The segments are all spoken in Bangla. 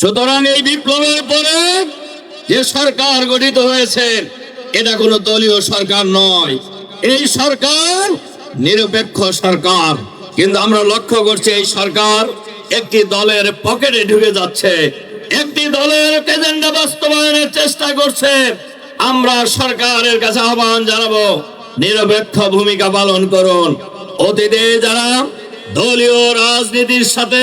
সুতরাং এই বিপ্লবের পরে যে সরকার গঠিত হয়েছে, এটা কোনো দলীয় সরকার নয়। এই সরকার নিরপেক্ষ সরকার। কিন্তু আমরা লক্ষ্য করছি এই সরকার একটি দলের পকেটে ঢুকে যাচ্ছে। একটি দলের এজেন্ডা বাস্তবায়নের চেষ্টা করছে। আমরা সরকারের কাছে আহ্বান জানাব, নিরপেক্ষ ভূমিকা পালন করুন। অতীতে যারা দলীয় রাজনীতির সাথে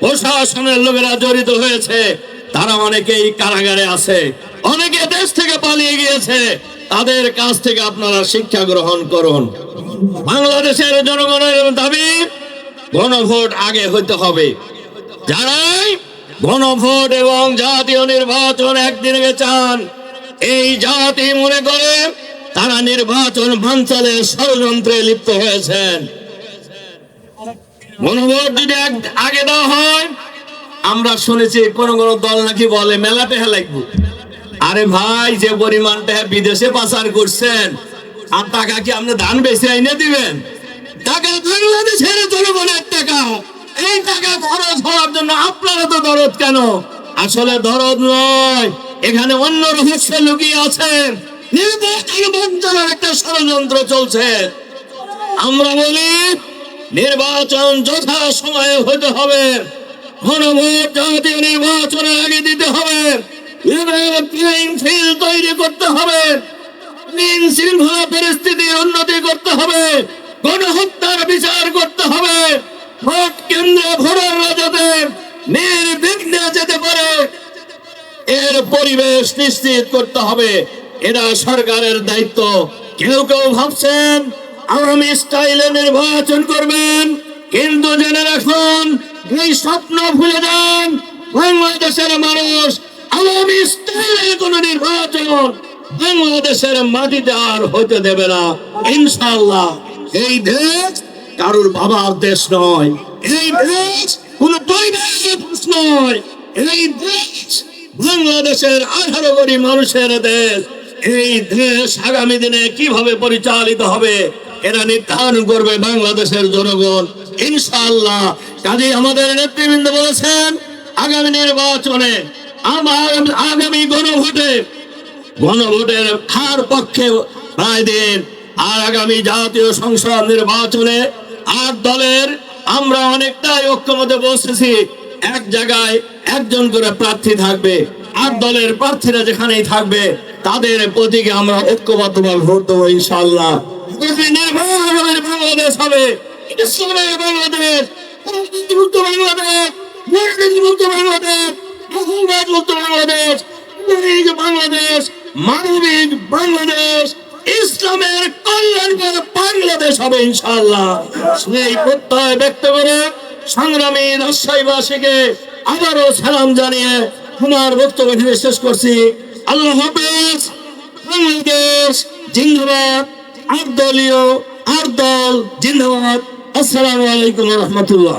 প্রশাসনের লোকেরা জড়িত হয়েছে। তারা অনেকেই কারাগারে আছে। অনেকে দেশ থেকে পালিয়ে গিয়েছে। তাদের কাছ থেকে আপনারা শিক্ষা গ্রহণ করুন। বাংলাদেশের জনগণের দাবি, গণভোট আগে হইতে হবে। যারাই গণভোট এবং জাতীয় নির্বাচন একদিনে চান, এই জাতি মনে করে তারা নির্বাচন বাঞ্চালে ষড়যন্ত্রে লিপ্ত হয়েছেন। গণভোট যদি আগে দেওয়া হয়, আমরা শুনেছি কোন কোন দল নাকি বলে, মেলাতে টেহা লাগবে আরে ভাই, যে পরিমাণ টেহা বিদেশে পাচার করছেন, আর টাকা কি আপনি ধান বেশি আইনে দিবেন? টাকা বাংলাদেশের জনগণের টাকা। এই টাকা খরচ হওয়ার জন্য আপনারা তো দরদ কেন? আসলে দরদ নয়, এখানে অন্য রহস্য লুকিয়ে আছে। নির্বাচন বঞ্চনার একটা ষড়যন্ত্র চলছে। আমরা বলি নির্বাচন যথা সময়ে হতে হবে। গণভোট জাতীয় নির্বাচনের আগে দিতে হবে। তৈরি করতে হবে। আইন শৃঙ্খলা পরিস্থিতির উন্নতি করতে হবে। গণহত্যার বিচার করতে হবে। ভোট কেন্দ্রে ভোটাররা যাতে নির্বিঘ্নে যেতে পারে। এর পরিবেশ নিশ্চিত করতে হবে। এটা সরকারের দায়িত্ব। কেউ কেউ ভাবছেন আগামী স্টাইলে নির্বাচন করবেন। কিন্তু জেনে রাখুন, এই স্বপ্ন ভুলে যান। বাংলাদেশের মানুষ আগামী স্টাইলে কোন নির্বাচন বাংলাদেশের মাটিতে আর হতে দেবে না। ইনশাল্লাহ এই দেশ কারুর বাবার দেশ নয়। এই দেশ কোন নয়। এই দেশ বাংলাদেশের আঠারো কোটি মানুষের দেশ। এই দেশ আগামী দিনে কীভাবে পরিচালিত হবে? এটা নির্ধারণ করবে বাংলাদেশের জনগণ। ইনশাআল্লাহ। কাজে আমাদের নেতৃবৃন্দ বলেছেন, আগামী নির্বাচনে আগামী গণভোটে, গণভোটের খার পক্ষে রায় দিন। আর আগামী জাতীয় সংসদ নির্বাচনে আর দলের আমরা অনেকটাই ঐক্যমতে বসেছি এক জায়গায় একজন করে প্রার্থী থাকবে। আর দলের প্রার্থীরা যেখানেই থাকবে, তাদের প্রতীকে আমরা ঐক্যবদ্ধভাবে ভোট দেবো ইনশাল্লাহ বাংলাদেশ হবে। ইসলামের বাংলাদেশ। বাংলাদেশ। বাংলাদেশ। বাংলাদেশ। মানবিক বাংলাদেশ। ইসলামের বাংলাদেশ হবে ইনশাআল্লাহ। সেই সংগ্রামী আবারও সালাম জানিয়ে তোমার বক্তব্য শেষ করছি। আল্লাহ হাফেজ। বাংলাদেশ জিন্দাবাদ। আর দলীয় আর দল জিন্দাবাদ। আসসালামু আলাইকুম রহমতুল্লাহ।